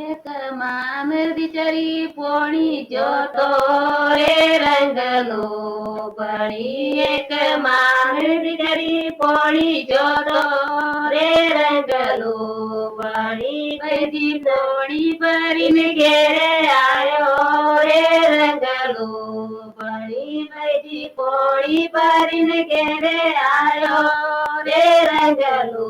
એક મામ બિચારી પોણી જોતો રે રંગનો બળી એક મામ બિચારી પોણી જોતો રે રંગનો બળી બધી પોણી ભરીને ઘેરે આવ્યો રે રંગનો બળી બધી પોણી ભરીને ઘેરે આવ્યો રે રંગલો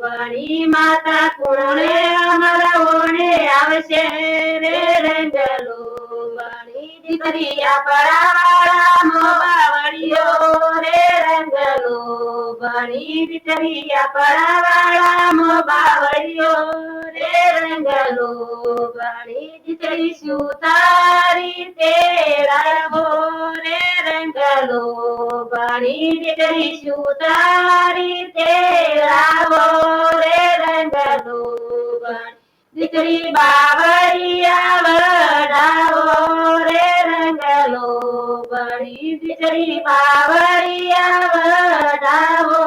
બળી માતા કુણે અમારા ઓણે આવશે. રે રંગલો બળી દીકરી આપણા વાળા મોબાવળીઓ. રે રંગલો બળી દીકરી આપણા વાળા મોબાવળીઓ. રે રંગલો બળી દીકરી શું તારી તેરાવો રે રંગલો બળી દીકરી તે રાવો રે રંગલો દીકરી બાવળિયા વડાવો રે રંગલો બળી દીકરી બાવળિયા વડાવો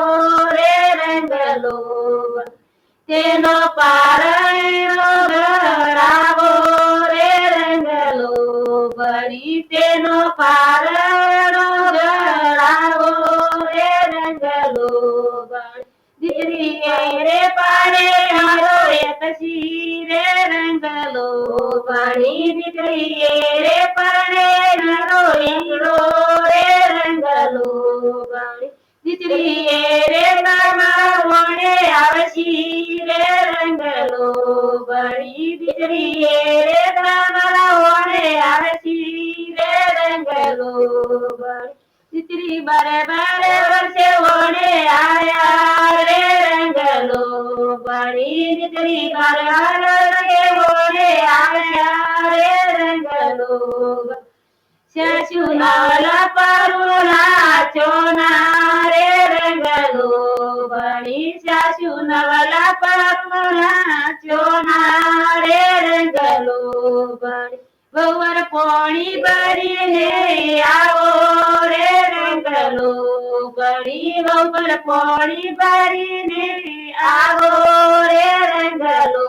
રે રંગલો તેનો પારણો ઘડાવો રે રંગલો બળી તેનો પારણો પાણી દીકરી રે પાડે હારો એકલો રે રંગલો પાણી દીકરી રે મામા વણે આવશી રે રંગલો બળી દીકરી રે મામા વણે આવશી રે રંગલો બળી દીકરી બારે બારે વર્ષે વણે આયા રે રંગલો બળી દીકરી બારે સાસુ નાલા પરુણા ચોના રે રંગલો બળી સાસુ નવલા પરુણા ચોના રે રંગલો બળી ગૌર પોણી ભરીને આવો રે રંગલો બળી ગૌર પોણી ભરીને આવો રે રંગલો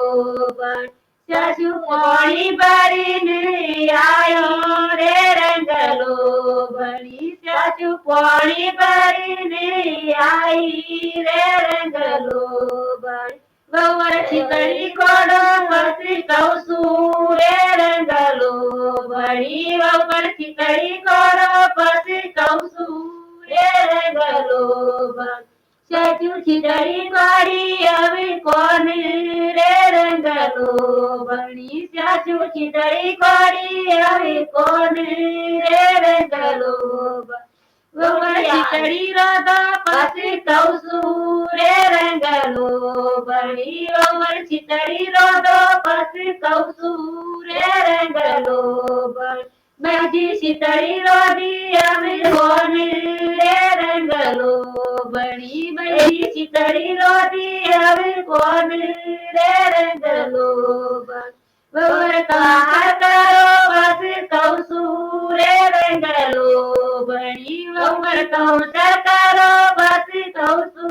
બળી સાસુ પોણી ભરીને આયો રે રંગલો ભણી સાસુ પોણી ભરીને આઈ રે રંગલો બળી ગૌર ચિતળી કોડો પસરી બળી સાચું ચિતળી કોડી હવે કોણ રે ગોળ ચિતળી રોદો પછી કૌસુ રે રંગલો બળી ગોળ ચિતળી રોદો પછી કૌસુ રે રંગલો બળી બજી શીતળી રોદી અમે કોણ રે રંગલો બળી બજી શીતળી રોદી અમે કોણ રે રંગલો ગોળ કાર પછી કૌસુ રે રંગલો બળી ગોળ કૌશર કરો પછી કૌસુ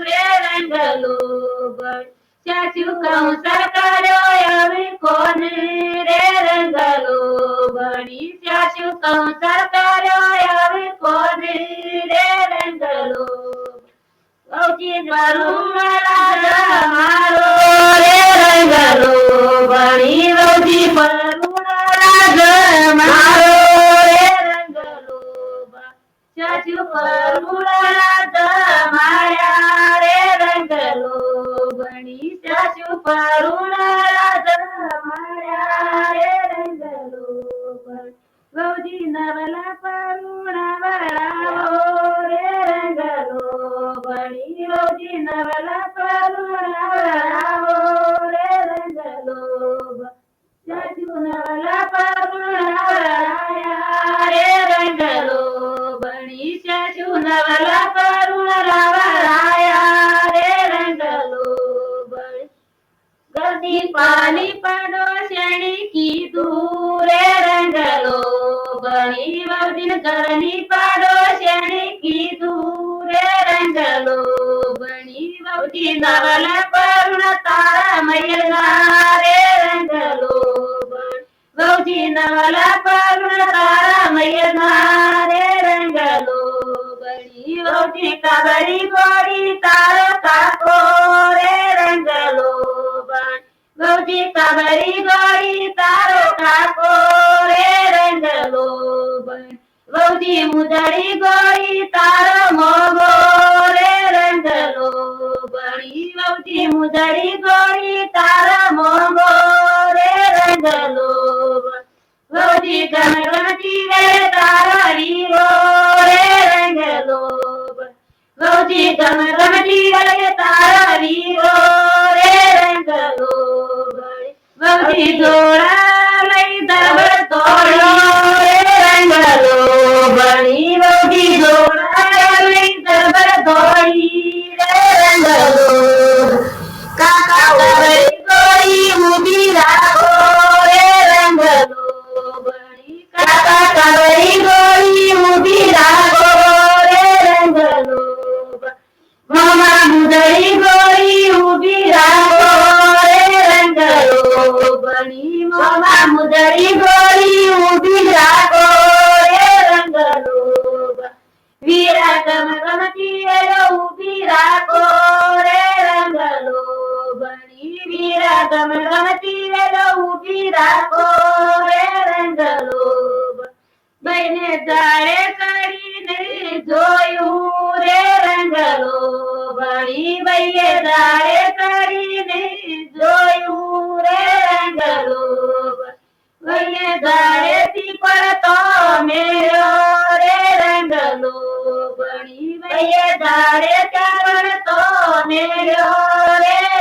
રે રંગલો બળી ચાચુ કૌશર હવે કોણ રે રંગલો બળી ચાચુ કૌશર કર્યો હવે કોણ રે રંગલો ಗರು ಬಳಿ ರೌದಿ ಪರುಣರಾಗ ಮಾರೋ ರಂಗರು ಚಚು ಪರುಣರಾಗ ಮಾಯಾ ರೇ ರಂಗರು ಬಣಿ ಚಚು ಪರುಣರಾಗ ಮಾಯಾ ರೇ ರಂಗರು ರೌದಿ ನವಲ ಪರುಣವಳ ರೇ ರಂಗರು ಬಣಿ ರೌದಿ ನವಲ કરણી પાડોશની કીધું રે રંગલો બની વવતી નવલ પરુણ તારા મયના રે રંગલો વવતી નવલ પરુણ તારા મયના રે રંગલો બની વવતી કબરી કોડી તારો કાકો રે રંગલો વવતી કબરી કોડી તારો કાકો રે રંગલો વહુજી મુદડી ગોરી તાર મોગો રંગલો બણી વહુજી મુદડી ગોરી તાર મોગો રંગલો વહુજી ગણગણતી રે તારા વીરો રે રંગલો વહુજી ગણગણતી રે તારા વીરો રે રંગલો વહુજી જોડા ચાલો બણી વૈયા ધારે ચાવણ તો ને રે.